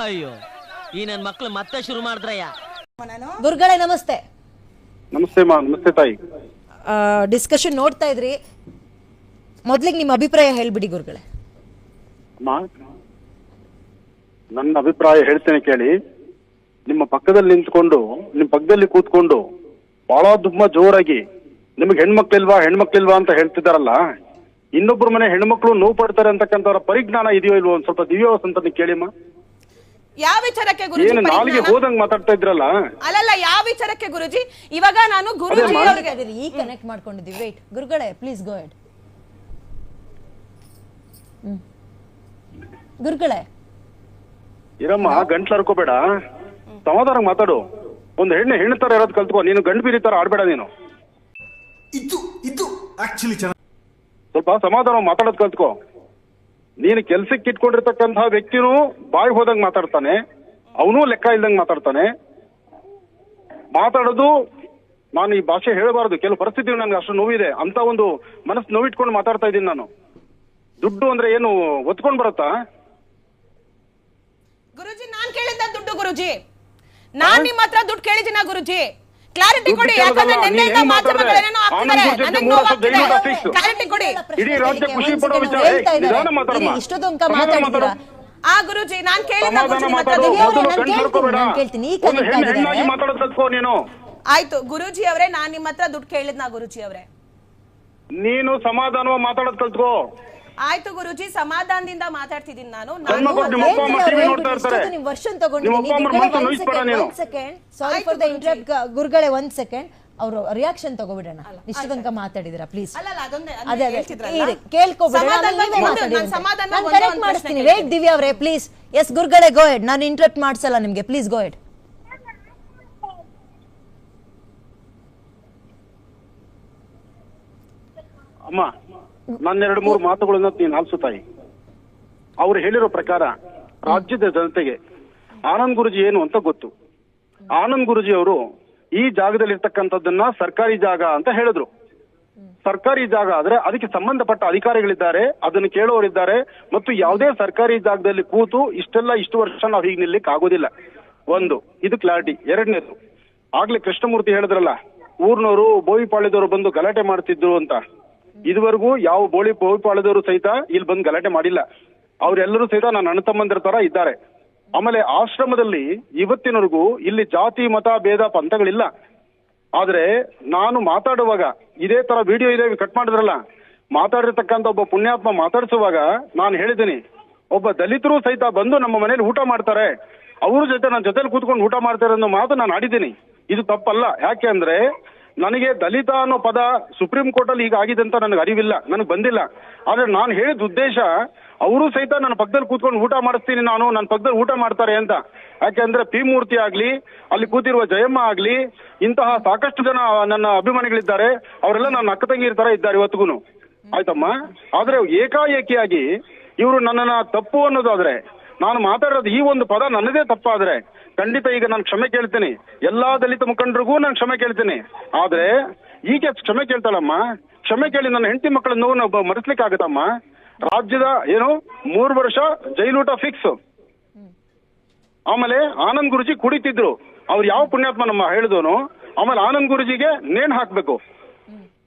ಅಯ್ಯೋ ಈ ನನ್ ಮಕ್ಳು ಮತ್ತೆ ಶುರು ಮಾಡಿದ್ರಯ್ಯ. ಗುರುಗಳೇ ನಮಸ್ತೆ. ನಮಸ್ತೆ ಮಾ ನಮಸ್ತೆ ತಾಯಿ. ಡಿಸ್ಕಷನ್ ನೋಡ್ತಾ ಇದ್ರಿ. ಮೊದ್ಲಿಗೆ ನಿಮ್ಮ ಅಭಿಪ್ರಾಯ ಹೇಳ್ಬಿಡಿ ಗುರುಗಳೇ. ಅಮ್ಮ ನನ್ನ ಅಭಿಪ್ರಾಯ ಹೇಳ್ತೇನೆ ಕೇಳಿ. ನಿಮ್ಮ ಪಕ್ಕದಲ್ಲಿ ನಿಂತ್ಕೊಂಡು ನಿಮ್ಮ ಪಕ್ಕದಲ್ಲಿ ಕೂತ್ಕೊಂಡು ಬಹಳ ತುಂಬಾ ಜೋರಾಗಿ ನಿಮಗೆ ಹೆಣ್ಮಕ್ಳಿಲ್ವಾ ಹೆಣ್ಮಕ್ಳಿಲ್ವಾ ಅಂತ ಹೇಳ್ತಿದ್ದಾರಲ್ಲ ಇನ್ನೊಬ್ರು ಮನೆ ಹೆಣ್ಮಕ್ಳು ನೋವು ಪಡ್ತಾರೆ ಅಂತಕ್ಕಂಥವ್ರ ಪರಿಜ್ಞಾನ ಇದೆಯೋ ಇಲ್ವೋ ಒಂದ್ ಸ್ವಲ್ಪ ದಿವ್ಯ ಅಂತ ಕೇಳಿಮ್ಮ ಯಾವ ವಿಚಾರಕ್ಕೆ ಗುರುಜಿ ಏನು ನಾಲಿಗೆ? ಹೋದಂಗ್ ಮಾತಾಡ್ತಾ ಇದ್ರಲ್ಲ? ಅಲ್ಲಲ್ಲ ಯಾವ ವಿಚಾರಕ್ಕೆ ಗುರುಜಿ? ಇವಾಗ ನಾನು ಗುರುಜಿ ಅವ್ರಿಗೆ ಈಗ ಕನೆಕ್ಟ್ ಮಾಡ್ಕೊಂಡಿದ್ದೀವಿ. ವೇಟ್ ಗುರುಗಳೇ ಪ್ಲೀಸ್ ಗೋ ಹೆಡ್ ಗುರುಗಳೇ. ಇರಮ್ಮ ಗಂಟ್ಲು ಹರ್ಕೋಬೇಡ. ಸಮಾಧಾನ ಮಾತಾಡು. ಒಂದು ಹೆಣ್ಣು ಹೆಣ್ಣು ತರ ಇರೋದು ಕಲ್ತ್ಕೋ. ನೀನು ಗಂಡು ಬೀರಿ ತರ ಆಡ್ಬೇಡ ನೀನು. ಇದು ಇದು ಆಕ್ಚುಲಿ ಸ್ವಲ್ಪ ಸಮಾಧಾನ ಮಾತಾಡೋದ್ ಕಲ್ತ್ಕೋ. ನೀನು ಕೆಲ್ಸಕ್ಕೆ ಇಟ್ಕೊಂಡಿರ್ತಕ್ಕಂತಹ ವ್ಯಕ್ತಿನೂ ಬಾಯಿ ಹೋದಂಗೆ ಮಾತಾಡ್ತಾನೆ. ಅವನೂ ಲೆಕ್ಕ ಇಲ್ದಂಗೆ ಮಾತಾಡ್ತಾನೆ. ಮಾತಾಡೋದು ನಾನು ಈ ಭಾಷೆ ಹೇಳಬಾರದು. ಕೆಲವು ಪರಿಸ್ಥಿತಿ ನನಗೆ ಅಷ್ಟು ನೋವಿದೆ. ಅಂತ ಒಂದು ಮನಸ್ಸು ನೋವಿಟ್ಕೊಂಡು ಮಾತಾಡ್ತಾ ಇದ್ದೀನಿ ನಾನು. ದುಡ್ಡು ಅಂದ್ರೆ ಏನು ಒತ್ಕೊಂಡ್ ಬರುತ್ತಾ? ಗುರುಜಿ ನಾನ್ ಕೇಳಿದ್ದ ದುಡ್ಡು ಗುರುಜಿ. ನಾನ್ ನಿಮ್ಮ ಹತ್ರ ದುಡ್ಡು ಕೇಳಿದ್ದೀನ ಗುರುಜಿ? ಕ್ಲಾರಿಟಿ ಕೊಡಿ ಯಾಕಂದ್ರೆ ನೀನ್ ನಿನ್ನೆಯಿಂದ ಏನ್ ಮಾತಾಡ್ದೆ? ಮಾಧ್ಯಮಗಳೇನೋ ಆಗ್ತಿದ್ದಾರೆ. ನನಗೆ ನೋವಾಗ್ತಿದೆ ಕ್ಲಾರಿಟಿ ಕೊಡಿ. ಇಡೀ ರಾಜ್ಯ ಖುಷಿ ಪಡೋ ವಿಚಾರ. ನಿಧಾನ ಮಾತಾಡಮ್ಮ. ಇರಿ, ಇಷ್ಟು ತನಕ ಸಮಾಧಾನ ಆ ಗುರುಜಿ ನಾನ್ ಕೇಳಿದ ಗುರುಜಿ ನಾನು ಕೇಳ್ತೀನಿ, ಹರ್ಕೋಬೇಡ. ನಾನು ಆಯ್ತು ಗುರುಜಿ ಅವರೇ ನಾನ್ ನಿಮ್ಮ ಹತ್ರ ದುಡ್ಡು ಕೇಳಿದ್ನಾ ಗುರುಜಿ ಅವರೇ. ನೀನು ಸಮಾಧಾನವಾಗಿ ಮಾತಾಡೋದ್ ಕಲ್ತ್ಕೋ. ಆಯ್ತು ಗುರುಜಿ ಸಮಾಧಾನದಿಂದ ಮಾತಾಡ್ತಿದ್ದೀನಿ ನಾನು. ವರ್ಷನ್ ತಗೊಂಡಿದ್ದೀನಿ ಸಾರಿ ಫಾರ್ ದ. ಇಂಟರಪ್ಟ್ ಗುರುಗಳೇ ಒಂದ್ ಸೆಕೆಂಡ್ ಅವರು ರಿಯಾಕ್ಷನ್ ತಗೋಬಿಡೋಣ. ಇಷ್ಟು ತನಕ ಮಾತಾಡಿದಿರಾ ಪ್ಲೀಸ್ ಅಲ್ಲ, ಅಲ್ಲ, ಅದೊಂದೇ- ಅದೇ ಕೇಳ್ಕೊಬಿಡಿ. ಮಾಡಿಸ್ತೀನಿ. ವೇಟ್ ದಿವ್ಯಾ ಅವರೇ ಪ್ಲೀಸ್ ಎಸ್ ಗುರುಗಳೇ ಗೋ ಹೆಡ್ ನಾನು ಇಂಟ್ರಪ್ಟ್ ಮಾಡ್ಸಲ್ಲ ನಿಮ್ಗೆ. ಪ್ಲೀಸ್ ಗೋ ಹೆಡ್ ಅಮ್ಮ ನನ್ನ ಎರಡು ಮೂರು ಮಾತುಗಳನ್ನ ನೀನು ಆಲಿಸು ತಾಯಿ. ಅವ್ರು ಹೇಳಿರೋ ಪ್ರಕಾರ ರಾಜ್ಯದ ಜನತೆಗೆ ಆನಂದ್ ಗುರುಜಿ ಏನು ಅಂತ ಗೊತ್ತು. ಆನಂದ್ ಗುರುಜಿ ಅವರು ಈ ಜಾಗದಲ್ಲಿ ಇರ್ತಕ್ಕಂಥದ್ದನ್ನ ಸರ್ಕಾರಿ ಜಾಗ ಅಂತ ಹೇಳಿದ್ರು. ಸರ್ಕಾರಿ ಜಾಗ ಆದ್ರೆ ಅದಕ್ಕೆ ಸಂಬಂಧಪಟ್ಟ ಅಧಿಕಾರಿಗಳಿದ್ದಾರೆ, ಅದನ್ನು ಕೇಳೋರಿದ್ದಾರೆ ಮತ್ತು ಯಾವುದೇ ಸರ್ಕಾರಿ ಜಾಗದಲ್ಲಿ ಕೂತು ಇಷ್ಟೆಲ್ಲ ಇಷ್ಟು ವರ್ಷ ನಾವು ಹೀಗೆ ನಿಲ್ಲಿಕ್ ಆಗೋದಿಲ್ಲ. ಒಂದು, ಇದು ಕ್ಲಾರಿಟಿ ಎರಡನೇದು, ಆಗ್ಲೇ ಕೃಷ್ಣಮೂರ್ತಿ ಹೇಳಿದ್ರಲ್ಲ ಊರ್ನವರು ಬೋವಿಪಾಳ್ಯದವರು ಬಂದು ಗಲಾಟೆ ಮಾಡ್ತಿದ್ರು ಅಂತ. ಇದುವರೆಗೂ ಯಾವ ಬೋಳಿ ಬಹುಪಾಳದವರು ಸಹಿತ ಇಲ್ಲಿ ಬಂದು ಗಲಾಟೆ ಮಾಡಿಲ್ಲ. ಅವರೆಲ್ಲರೂ ಸಹಿತ ನನ್ನ ಅಣ್ಣ ತಮ್ಮಂದಿರ ತರ ಇದ್ದಾರೆ. ಆಮೇಲೆ ಆಶ್ರಮದಲ್ಲಿ ಇವತ್ತಿನವರೆಗೂ ಇಲ್ಲಿ ಜಾತಿ, ಮತ, ಭೇದ, ಪಂಥಗಳಿಲ್ಲ. ಆದ್ರೆ ನಾನು ಮಾತಾಡುವಾಗ ಇದೇ ತರ ವಿಡಿಯೋ ಇದೆ, ಕಟ್ ಮಾಡಿದ್ರಲ್ಲ. ಮಾತಾಡಿರ್ತಕ್ಕಂತ ಒಬ್ಬ ಪುಣ್ಯಾತ್ಮ ಮಾತಾಡಿಸುವಾಗ ನಾನು ಹೇಳಿದ್ದೀನಿ, ಒಬ್ಬ ದಲಿತರು ಸಹಿತ ಬಂದು ನಮ್ಮ ಮನೇಲಿ ಊಟ ಮಾಡ್ತಾರೆ. ಅವ್ರ ಜೊತೆ ನನ್ನ ಜೊತೆಲಿ ಕೂತ್ಕೊಂಡು ಊಟ ಮಾಡ್ತಾರೆ ಅನ್ನೋ ಮಾತು ನಾನು ಆಡಿದ್ದೀನಿ. ಇದು ತಪ್ಪಲ್ಲ. ಯಾಕೆ ಅಂದ್ರೆ ನನಗೆ ದಲಿತ ಅನ್ನೋ ಪದ ಸುಪ್ರೀಂ ಕೋರ್ಟ್ ಅಲ್ಲಿ ಈಗ ಆಗಿದೆ ಅಂತ ನನಗೆ ಅರಿವಿಲ್ಲ, ನನಗೆ ಬಂದಿಲ್ಲ. ಆದ್ರೆ ನಾನು ಹೇಳಿದ ಉದ್ದೇಶ, ಅವರು ಸಹಿತ ನನ್ನ ಪಕ್ಕದಲ್ಲಿ ಕೂತ್ಕೊಂಡು ಊಟ ಮಾಡಿಸ್ತೀನಿ ನಾನು, ನನ್ನ ಪಕ್ಕದಲ್ಲಿ ಊಟ ಮಾಡ್ತಾರೆ ಅಂತ. ಯಾಕೆಂದ್ರೆ ಪಿ ಮೂರ್ತಿ ಆಗ್ಲಿ, ಅಲ್ಲಿ ಕೂತಿರುವ ಜಯಮ್ಮ ಆಗ್ಲಿ, ಇಂತಹ ಸಾಕಷ್ಟು ಜನ ನನ್ನ ಅಭಿಮಾನಿಗಳಿದ್ದಾರೆ, ಅವರೆಲ್ಲ ನನ್ನ ಅಕ್ಕ ತಂಗಿ ತರ ಇದ್ದಾರೆ ಇವತ್ತಿಗೂ ಆಯ್ತಮ್ಮ? ಆದ್ರೆ ಏಕಾಏಕಿಯಾಗಿ ಇವರು ನನ್ನನ್ನ ತಪ್ಪು ಅನ್ನೋದಾದ್ರೆ, ನಾನು ಮಾತಾಡೋದು ಈ ಒಂದು ಪದ ನನ್ನದೇ ತಪ್ಪಾದ್ರೆ ಖಂಡಿತ ಈಗ ನಾನು ಕ್ಷಮೆ ಕೇಳ್ತೀನಿ. ಎಲ್ಲಾ ದಲಿತ ಮುಖಂಡರಿಗೂ ನಾನು ಕ್ಷಮೆ ಕೇಳ್ತೀನಿ. ಆದ್ರೆ, ಈಗ ಕ್ಷಮೆ ಕೇಳ್ತಾಳಮ್ಮ. ಕ್ಷಮೆ ಕೇಳಿ ನನ್ನ ಹೆಂಡತಿ ಮಕ್ಕಳ ನೋವು ಮರೆಸ್ಲಿಕ್ಕೆ ಆಗುತ್ತಮ್ಮ ರಾಜ್ಯದ ಏನು, ಮೂರು ವರ್ಷ ಜೈಲೂಟ ಫಿಕ್ಸ್ ಆಮೇಲೆ ಆನಂದ್ ಗುರುಜಿ ಕುಡಿತಿದ್ರು. ಅವ್ರು ಯಾವ ಪುಣ್ಯಾತ್ಮ ನಮ್ಮ ಹೇಳಿದವನು? ಆಮೇಲೆ ಆನಂದ್ ಗುರುಜಿಗೆ ನೇಣ್ ಹಾಕ್ಬೇಕು.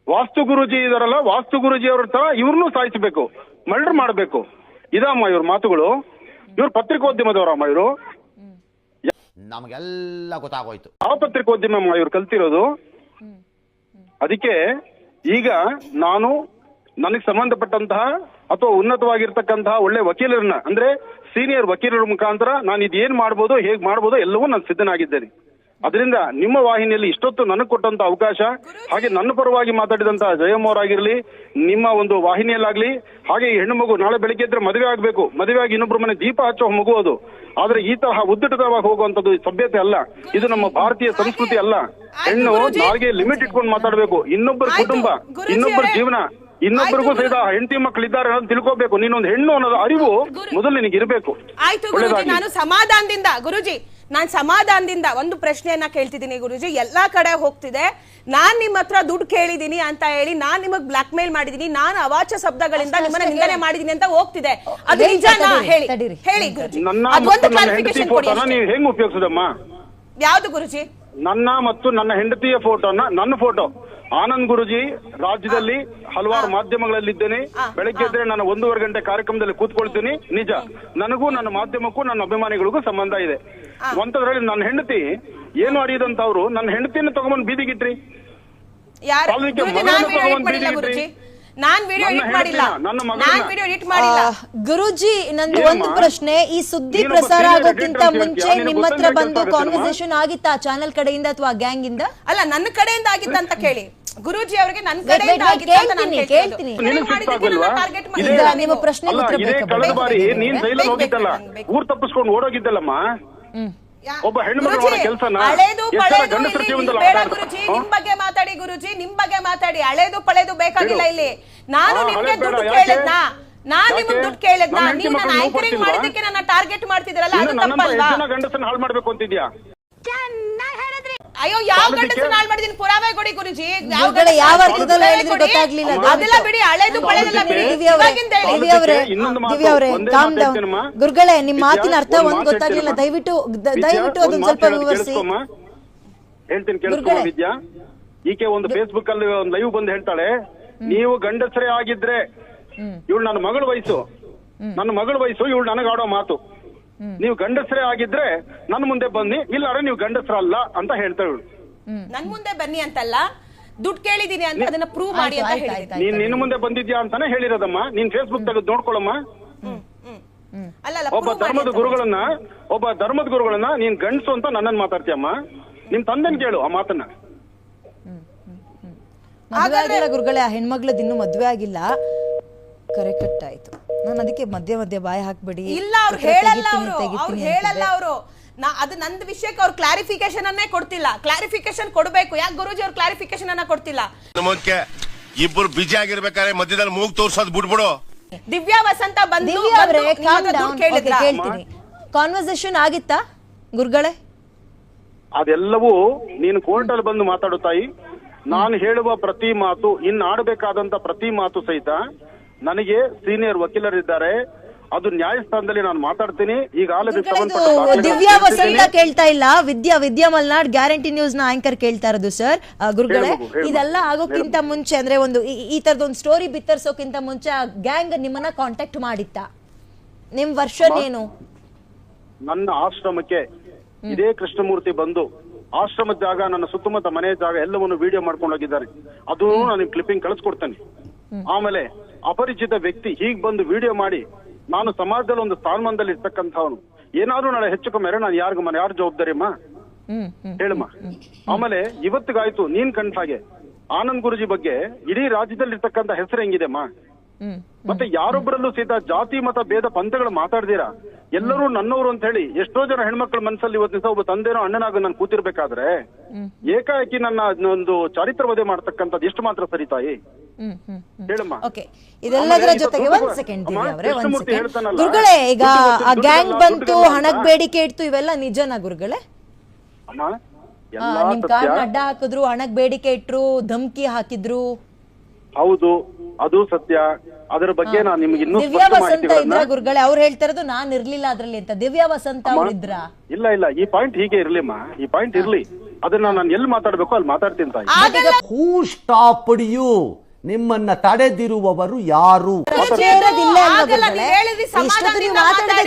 ವಾಸ್ತು ಗುರುಜಿ ಇದಾರಲ್ಲ, ವಾಸ್ತು ಗುರುಜಿ ಅವ್ರ ತರ ಇವ್ರನ್ನೂ ಸಾಯಿಸಬೇಕು. ಮರ್ಡರ್ ಮಾಡಬೇಕು. ಇದಮ್ಮ ಇವ್ರ ಮಾತುಗಳು. ಇವ್ರು ಪತ್ರಿಕೋದ್ಯಮದವರಮ್ಮ ಇವರು. ನಮಗೆಲ್ಲ ಗೊತ್ತಾಗೋಯ್ತು. ಆ ಪತ್ರಿಕೋದ್ಯಮ ಇವ್ರು ಕಲ್ತಿರೋದು? ಅದಕ್ಕೆ ಈಗ ನಾನು ನನಗೆ ಸಂಬಂಧಪಟ್ಟಂತಹ ಅಥವಾ ಉನ್ನತವಾಗಿರ್ತಕ್ಕಂತಹ ಒಳ್ಳೆ ವಕೀಲರನ್ನ, ಅಂದ್ರೆ ಸೀನಿಯರ್ ವಕೀಲರ ಮುಖಾಂತರ ನಾನು ಇದೇನ್ ಮಾಡ್ಬೋದು, ಹೇಗ್ ಮಾಡ್ಬೋದು, ಎಲ್ಲವೂ ನಾನು ಸಿದ್ಧನಾಗಿದ್ದೇನೆ. ಅದರಿಂದ ನಿಮ್ಮ ವಾಹಿನಿಯಲ್ಲಿ ಇಷ್ಟೊತ್ತು ನನಗೆ ಕೊಟ್ಟಂತ ಅವಕಾಶ ಹಾಗೆ ನನ್ನ ಪರವಾಗಿ ಮಾತಾಡಿದಂತ ಜಯಮ್ಮ ಅವರಾಗಿರ್ಲಿ ನಿಮ್ಮ ಒಂದು ವಾಹಿನಿಯಲ್ಲಾಗ್ಲಿ ಹಾಗೆ ಈ ಹೆಣ್ಣು ಮಗು ನಾಳೆ ಬೆಳಿಗ್ಗೆ ಇದ್ರೆ ಮದುವೆ ಆಗ್ಬೇಕು. ಮದುವೆ ಆಗಿ ಇನ್ನೊಬ್ರ ಮನೆ ದೀಪ ಹಚ್ಚೋ ಮಗು ಅದು. ಆದ್ರೆ ಈ ತರಹ ಉದ್ದಟವಾಗಿ ಹೋಗುವಂತದ್ದು ಸಭ್ಯತೆ ಅಲ್ಲ. ಇದು ನಮ್ಮ ಭಾರತೀಯ ಸಂಸ್ಕೃತಿ ಅಲ್ಲ. ಹೆಣ್ಣು ನಾಳೆಗೆ ನಾಲ್ಗೆ ಲಿಮಿಟ್ ಇಟ್ಕೊಂಡು ಮಾತಾಡ್ಬೇಕು. ಇನ್ನೊಬ್ಬರ ಕುಟುಂಬ ಇನ್ನೊಬ್ಬರ ಜೀವನ ಇನ್ನೊಬ್ಬರಿಗೂ ಸಹಿತ ಹೆಂಡತಿ ಮಕ್ಕಳಿದ್ದಾರೆ ಅನ್ನೋದು ತಿಳ್ಕೋಬೇಕು. ನೀನೊಂದು ಹೆಣ್ಣು ಅನ್ನೋದು ಅರಿವು ಮೊದಲು ನಿನಗೆ ಇರಬೇಕು ನಾನು ಸಮಾಧಾನದಿಂದ ಗುರುಜಿ ನಾನ್ ಸಮಾಧಾನದಿಂದ ಒಂದು ಪ್ರಶ್ನೆಯನ್ನ ಕೇಳ್ತಿದ್ದೀನಿ ಗುರುಜಿ ಎಲ್ಲಾ ಕಡೆ ಹೋಗ್ತಿದೆ. ನಾನ್ ನಿಮ್ಮ ಹತ್ರ ದುಡ್ಡು ಕೇಳಿದೀನಿ ಅಂತ ಹೇಳಿ ನಾನ್ ನಿಮಗ್ ಬ್ಲಾಕ್ ಮೇಲ್ ಮಾಡಿದೀನಿ ನಾನು ಅವಾಚ್ಯ ಶಬ್ದಗಳಿಂದ ನಿಮ್ಮನ್ನ ನಿಂದನೆ. ಮಾಡಿದೀನಿ ಅಂತ ಹೋಗ್ತಿದೆ. ಅದು ನಿಜ ನಿಜನಾ? ಹೇಳಿ ಹೇಳಿ ಗುರುಜಿ. ಅದೊಂದು ಕ್ಲಾರಿಫಿಕೇಶನ್ ಕೊಡಿ. ನೀವು ಹೆಂಗ್ ಉಪಯೋಗಿಸೋದಮ್ಮ? ಯಾವ್ದು ಗುರುಜಿ? ನನ್ನ ಮತ್ತು ನನ್ನ ಹೆಂಡತಿಯ ಫೋಟೋನ ನನ್ನ ಫೋಟೋ ಆನಂದ್ ಗುರುಜಿ ರಾಜ್ಯದಲ್ಲಿ ಹಲವಾರು ಮಾಧ್ಯಮಗಳಲ್ಲಿದ್ದೇನೆ. ಬೆಳಗ್ಗೆ ಎದ್ರೆ ನಾನು ಒಂದೂವರೆ ಗಂಟೆ ಕಾರ್ಯಕ್ರಮದಲ್ಲಿ ಕೂತ್ಕೊಳ್ತೀನಿ. ನಿಜ ನನಗೂ ನನ್ನ ಮಾಧ್ಯಮಕ್ಕೂ ನನ್ನ ಅಭಿಮಾನಿಗಳಿಗೂ ಸಂಬಂಧ ಇದೆ. ಒಂತದ್ರಲ್ಲಿ ನನ್ನ ಹೆಂಡತಿ ಏನು ಅರಿಯದಂತವ್ರು ನನ್ನ ಹೆಂಡತಿನ ತಗೊಂಡ್ ಎಡಿಟ್ ಮಾಡಿಲ್ಲ ಬೀದಿಗಿಟ್ರಿ. ಗುರುಜಿ. ನಾನ್ ವಿಡಿಯೋ ನನ್ನ ಎಡಿಟ್ ಮಾಡಿಲ್ಲ. ನಾನ್ ವಿಡಿಯೋ ಎಡಿಟ್ ಮಾಡಿಲ್ಲ. ಗುರೂಜಿ ನಂದು ಒಂದು ಪ್ರಶ್ನೆ. ಈ ಸುದ್ದಿ ಪ್ರಸಾರ ಆಗೋಕ್ಕಿಂತ ಮುಂಚೆ ನಿಮ್ಮ ಹತ್ರ ಬಂದು? ಕಾನ್ವರ್ಸೇಷನ್ ಆಗಿತ್ತಾ? ಚಾನೆಲ್ ಕಡೆಯಿಂದ ಅಥವಾ ಗ್ಯಾಂಗ್ ಇಂದ ಅಲ್ಲ ನನ್ನ ಕಡೆಯಿಂದ ಆಗಿತ್ತ ಅಂತ ಕೇಳಿ. ಗುರುಜಿ ಅವರಿಗೆ ನನ್ನ ಕಡೆಯಿಂದ ಆಗಿತ್ತು ಅಂತ ನಾನು ಕೇಳ್ತೀನಿ, ನಿಮ್ಮ ನೀವು- ಪ್ರಶ್ನೆ ಉತ್ತರ ಬೇಕು ಕಳೆದ ಬಾರಿ ನೀನ್ ಬೇಕು, ಹೋಗಿದ್ದಲ್ಲ. ಊರ್ ತಪ್ಪಿಸ್ಕೊಂಡು ಓಡೋಗಿದ್ದಲ್ಲಮ್ಮ? ಒಬ್ಬ ಹೆಣ್ಣು ಗಂಡಸ್ರ ಇಲ್ಲಿ ಜೀವನದಲ್ಲಿ ಬೇಡ ಗುರುಜಿ? ನಿಮ್ ಬಗ್ಗೆ ಮಾತಾಡಿ ಗುರುಜಿ ನಿಮ್ ಬಗ್ಗೆ ಮಾತಾಡಿ. ಹಳೇದು ಪಳೆದು ಬೇಕಾಗಿಲ್ಲ ಇಲ್ಲಿ. ನಾನು ನಿಮಗೆ ದುಡ್ಡು? ಕೇಳಿದ್ನಾ? ನಾನ್ ನಿಮ್ಗೆ? ದುಡ್ಡು ಕೇಳಿದ್ನಾ? ನೀವು ನನ್ನ ಆಂಕರಿಂಗ್? ಮಾಡಿದ್ದಕ್ಕೆ ನನ್ನ ಟಾರ್ಗೆಟ್ ಮಾಡ್ತಿದ್ರಲ್ಲ ಅದು ತಪ್ಪಲ್ವಾ? ಗಂಡಸನ್ನ ಹಾಳು ಮಾಡ್ಬೇಕು ಅಂತಿದ್ಯಾ? ಅಯ್ಯೋ ಯಾವ ಗಂಡಸನ್ನ ಹಾಳು ಮಾಡಿದೀನಿ? ಪುರಾವೆ ಕೊಡಿ ಗುರುಜಿ. ಯಾವ ಗುರುಗಳೇ, ಯಾವ ಅರ್ಥದಲ್ಲಿ ಹೇಳಿದ್ರು ಗೊತ್ತಾಗ್ಲಿಲ್ಲ ಅದು. ಅದೆಲ್ಲ ಬಿಡಿ ಹಳೆದು ಪಳೆದೆಲ್ಲ ಬಿಡಿ. ದಿವ್ಯ ಅವರೇ ದಿವ್ಯ ಅವರೇ ಮಾತು, ದಿವ್ಯ ಅವರೇ ಕಾಮ್ ಡೌನ್ ಗುರುಗಳೇ ನಿಮ್ಮ ಮಾತಿನ ಅರ್ಥ ಒಂದ್ ಗೊತ್ತಾಗ್ಲಿಲ್ಲ. ದಯವಿಟ್ಟು ದಯವಿಟ್ಟು ಒಂದ್ ಸ್ವಲ್ಪ ವಿವರಿಸಿ. ಹೇಳ್ತೀನಿ ಕೇಳಿಸ್ಕೊಮ್ಮ ವಿದ್ಯಾ. ಈಕೆ ಒಂದು ಫೇಸ್ಬುಕ್ ಅಲ್ಲಿ ಒಂದು ಲೈವ್ ಬಂದು ಹೇಳ್ತಾಳೆ. ನೀವು ಗಂಡಸರೇ ಆಗಿದ್ರೆ ಇವಳು ನನ್ನ ಮಗಳ ವಯಸ್ಸು. ನನ್ನ ಮಗಳ ವಯಸ್ಸು ಇವಳು ನನಗಾಡೋ ಆಡೋ ಮಾತು. ನೀವು ಗಂಡಸರೇ ಆಗಿದ್ರೆ ನನ್ನ ಮುಂದೆ ಬನ್ನಿ ಇಲ್ಲಾರೆ ನೀವು ಗಂಡಸರಲ್ಲ ಅಂತ ಹೇಳ್ತಾ ಇವಳು. ನನ್ ಮುಂದೆ ಬನ್ನಿ ಅಂತಲ್ಲ ದುಡ್ಡು ಕೇಳಿದೀನಿ ಅಂತ ಅದನ್ನ ಪ್ರೂವ್ ಮಾಡಿ ಅಂತ ಹೇಳಿದ್ದೀನಿ ನೀನ್ ನಿನ್ನ ಮುಂದೆ ಬಂದಿದ್ಯಾ ಅಂತಾನೆ ಹೇಳಿರೋದಮ್ಮ. ನೀನ್ ಫೇಸ್ಬುಕ್ ತೆಗೆದು ನೋಡ್ಕೊಳಮ್ಮ. ಅಲ್ಲ ಅಲ್ಲ ಒಬ್ಬ ಧರ್ಮದ ಗುರುಗಳನ್ನ ಒಬ್ಬ ಧರ್ಮದ ಗುರುಗಳನ್ನ ನೀನ್ ಗಂಡಸು ಅಂತ ನನ್ನನ್ ಮಾತಾಡ್ತೀಯಮ್ಮ. ನಿಮ್ ತಂದೆನ್ ಕೇಳು ಆ ಮಾತನ್ನ. ಹಾಗಾದ್ರೆ ಗುರುಗಳೇ ಆ ಹೆಣ್ಮಗ್ಳದ್ ಇನ್ನೂ ಮದ್ವೆ ಆಗಿಲ್ಲ. ಕರೆ ಕಟ್ ಆಯ್ತು ನಾನು ಅದಕ್ಕೆ ಮಧ್ಯ ಮಧ್ಯ ಬಾಯಿ ಹಾಕ್ಬೇಡಿ. ಇಲ್ಲ ಅವ್ರು ಪತ್ರ ಹೇಳಲ್ಲ ತೆಗಿತೀನಿ, ಅವರು ಅವ್ರು. ಹೇಳಲ್ಲ ಅವರು. ನಾ ಅದು ನಂದ್ ವಿಷಯಕ್ಕೆ ಅವ್ರು ಕ್ಲಾರಿಫಿಕೇಶನ್ ಅನ್ನೇ ಕೊಡ್ತಿಲ್ಲ. ಕ್ಲಾರಿಫಿಕೇಶನ್ ಕೊಡಬೇಕು. ಯಾಕೆ ಗುರುಜಿ ಅವ್ರು ಕ್ಲಾರಿಫಿಕೇಶನ್ ಅನ್ನ ಕೊಡ್ತಿಲ್ಲ? ನಮಗೆ ಇಬ್ಬರು ಬಿಜಿ ಆಗಿರ್ಬೇಕಾದ್ರೆ ಮಧ್ಯದಲ್ಲಿ ಮೂಗ್ ತೋರ್ಸೋದ್ ಬಿಟ್ಬಿಡು. ದಿವ್ಯಾ ವಸಂತ ಬಂದು ದಿವ್ಯ ಅವರೇ ಬಂದು ನಿಮ್ಮ ಹತ್ರ ದುಡ್ಡು ಕೇಳಿದ್ರಾ? ಕೇಳ್ತೀನಿ. ಕಾನ್ವರ್ಸೇಷನ್ ಆಗಿತ್ತಾ ಗುರುಗಳೇ? ಅದೆಲ್ಲವೂ ನೀನು ಕೋರ್ಟಲ್ಲಿ ಬಂದು ಮಾತಾಡು ತಾಯಿ. ನಾನು ಹೇಳುವ ಪ್ರತಿ ಮಾತು ಇನ್ನು ಆಡಬೇಕಾದಂತ ಪ್ರತಿ ಮಾತು ಸಹಿತ ನನಗೆ ಸೀನಿಯರ್ ವಕೀಲರಿದ್ದಾರೆ. ಅದು ನ್ಯಾಯಸ್ಥಾನದಲ್ಲಿ ನಾನು ಮಾತಾಡ್ತೀನಿ. ಈಗಾಗಲೇ ದಿವ್ಯಾ ವಸಂತ. ಕೇಳ್ತಾ ಇಲ್ಲ. ವಿದ್ಯಾ ವಿದ್ಯಾ ಮಲ್ನಾಡ್ ಗ್ಯಾರಂಟಿ ನ್ಯೂಸ್ನ ಆಂಕರ್ ಕೇಳ್ತಾ ಇರೋದು ಸರ್. ಗುರುಗಳೇ. ಇದೆಲ್ಲ ಆಗೋಕ್ಕಿಂತ ಮುಂಚೆ ಅಂದ್ರೆ ಒಂದು ಈ- ತರದ ಒಂದು ಸ್ಟೋರಿ ಬಿತ್ತರ್ಸೋಕ್ಕಿಂತ ಮುಂಚೆ ಗ್ಯಾಂಗ್ ನಿಮ್ಮನ್ನ ಕಾಂಟ್ಯಾಕ್ಟ್ ಮಾಡಿತ್ತಾ ನಿಮ್ ವರ್ಷನ್ ಏನು? ನನ್ನ ಆಶ್ರಮಕ್ಕೆ ಇದೇ ಕೃಷ್ಣಮೂರ್ತಿ ಬಂದು ಆಶ್ರಮದ ಜಾಗ ನನ್ನ ಸುತ್ತಮುತ್ತ ಮನೆ ಜಾಗ ಎಲ್ಲವನ್ನು ವಿಡಿಯೋ ಮಾಡ್ಕೊಂಡು ಹೋಗಿದ್ದಾರೆ. ಅದು ನಾನು ಕ್ಲಿಪ್ಪಿಂಗ್ ಕಳಿಸ್ಕೊಡ್ತೇನೆ. ಆಮೇಲೆ ಅಪರಿಚಿತ ವ್ಯಕ್ತಿ ಹೀಗ್ ಬಂದು ವಿಡಿಯೋ ಮಾಡಿ ನಾನು ಸಮಾಜದಲ್ಲಿ ಒಂದು ಸ್ಥಾನಮಾನದಲ್ಲಿ ಇರ್ತಕ್ಕಂಥವನು. ಏನಾದ್ರೂ ನಾಳೆ ಹೆಚ್ಚು ಕಮ್ಮಿ ನಾನು ಯಾರಿಗೂ ಮನೆ ಯಾರು ಜವಾಬ್ದಾರಿ ಅಮ್ಮ? ಹ್ಮ್ ಹ್ಮ್. ಹೇಳಮ್ಮ. ಆಮೇಲೆ ಇವತ್ತಿಗಾಯ್ತು ನೀನ್ ಕಂಡ ಹಾಗೆ. ಆನಂದ್ ಗುರುಜಿ ಬಗ್ಗೆ ಇಡೀ ರಾಜ್ಯದಲ್ಲಿ ಇರ್ತಕ್ಕಂಥ ಹೆಸರು ಹೆಂಗಿದೆ ಅಮ್ಮ ಹ್ಮ್. ಮತ್ತೆ ಯಾರೊಬ್ಬರಲ್ಲೂ ಸಹಿತ ಜಾತಿ ಮತ ಭೇದ ಪಂಥಗಳು ಮಾತಾಡ್ದಿರಾ? ಎಲ್ಲರೂ ನನ್ನವರು ಅಂತ ಹೇಳಿ ಎಷ್ಟೋ ಜನ ಹೆಣ್ಮಕ್ಳ ಮನಸ್ಸಲ್ಲಿ ಇವತ್ತು ದಿವಸ ಒಬ್ಬ ತಂದೆನೋ ಅಣ್ಣನಾಗ ನಾನು ಕೂತಿರ್ಬೇಕಾದ್ರೆ? ಏಕಾಏಕಿ ನನ್ನ ಒಂದು ಚಾರಿತ್ರ ವಧೆ ಮಾಡ್ತಕ್ಕಂಥದ್ದು ಎಷ್ಟು ಮಾತ್ರ ಸರಿ ತಾಯಿ? ಹೇಳಮ್ಮ. ಓಕೆ ಇದೆಲ್ಲದರ ಜೊತೆಗೆ ಒಂದ್ ಸೆಕೆಂಡ್ ದಿವ್ಯ ಅವರೇ ಒಂದ್ ಸೆಕೆಂಡ್ ಗುರುಗಳೇ ಈಗ ಆ ಗ್ಯಾಂಗ್ ಬಂತು ಹಣಕ್ ಬೇಡಿಕೆ ಇಡ್ತು ಇವೆಲ್ಲ ನಿಜನಾ ಗುರುಗಳೇ? ನಿಮ್ ಕಾರ್ಡ್ ಅಡ್ಡ ಹಾಕಿದ್ರು ಹಣಕ್ ಬೇಡಿಕೆ ಇಟ್ರು ಧಮ್ಕಿ ಹಾಕಿದ್ರು. ಹೌದು ಅದು ಸತ್ಯ. ಅದರ ಬಗ್ಗೆ ನಾನು ನಿಮ್ಗೆ ಇನ್ನೂ ದಿವ್ಯಾ ವಸಂತ ಇದ್ರ ಗುರುಗಳೇ ಅವ್ರು ಹೇಳ್ತಿರೋದು ನಾನ್ ಇರ್ಲಿಲ್ಲ ಅದ್ರಲ್ಲಿ ಅಂತ. ದಿವ್ಯಾ ವಸಂತ ಅವ್ರಿದ್ರ ಇದ್ರ? ಇಲ್ಲ ಇಲ್ಲ ಈ ಪಾಯಿಂಟ್ ಹೀಗೆ ಇರ್ಲಿಮ್ಮ. ಈ ಪಾಯಿಂಟ್ ಇರ್ಲಿ. ಅದನ್ನ ನಾನು ಎಲ್ಲಿ ಮಾತಾಡ್ಬೇಕು ಅಲ್ಲಿ ಮಾತಾಡ್ತೀನಿ ತಾಯಿ. ಹೂ ಸ್ಟಾಪ್ ಯು ನಿಮ್ಮನ್ನ ತಡೆದಿರುವವರು ಯಾರು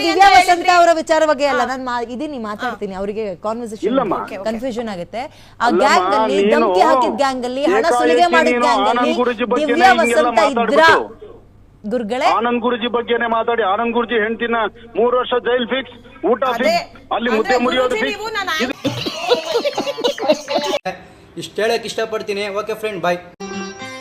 ದಿವ್ಯಾ ವಸಂತ. ಅವರ ವಿಚಾರವಾಗಿ ಅಲ್ಲ ನಾನು ಮಾ- ಇದೀನಿ ಮಾತಾಡ್ತೀನಿ ಅವರಿಗೆ ಕಾನ್ವರ್ಸೇಷನ್. ಕನ್ಫ್ಯೂಷನ್ ಆಗುತ್ತೆ ಆ ಗ್ಯಾಂಗ್ ಅಲ್ಲಿ ಧಮಕಿ ಹಾಕಿದ ಗ್ಯಾಂಗ್ ಅಲ್ಲಿ ಹಣ ಸುಲಿಗೆ ಮಾಡಿದ ಗ್ಯಾಂಗ್ ಅಲ್ಲಿ ಆನಂದ್ ಗುರೂಜಿ ಬಗ್ಗೆನೇ ದಿವ್ಯಾ ವಸಂತ ಇದ್ರ. ಗುರುಗಳೇ ಆನಂದ್ ಗುರುಜಿ ಬಗ್ಗೆನೆ ಮಾತಾಡಿ ಆನಂದ್ ಗುರುಜಿ ಹೆಂಡತಿನ ಮೂರು ವರ್ಷ ಜೈಲ್ ಫಿಕ್ಸ್ ಊಟ ಫಿಕ್ಸ್ ಅಲ್ಲಿ ಮುದ್ದೆ ಮುರಿಯೋದು ಇಷ್ಟ ಫಿಕ್ಸ್ ಇಷ್ಟು ಹೇಳಕ್ಕೆ ಇಷ್ಟಪಡ್ತೀನಿ ಓಕೆ ಫ್ರೆಂಡ್ ಬಾಯ್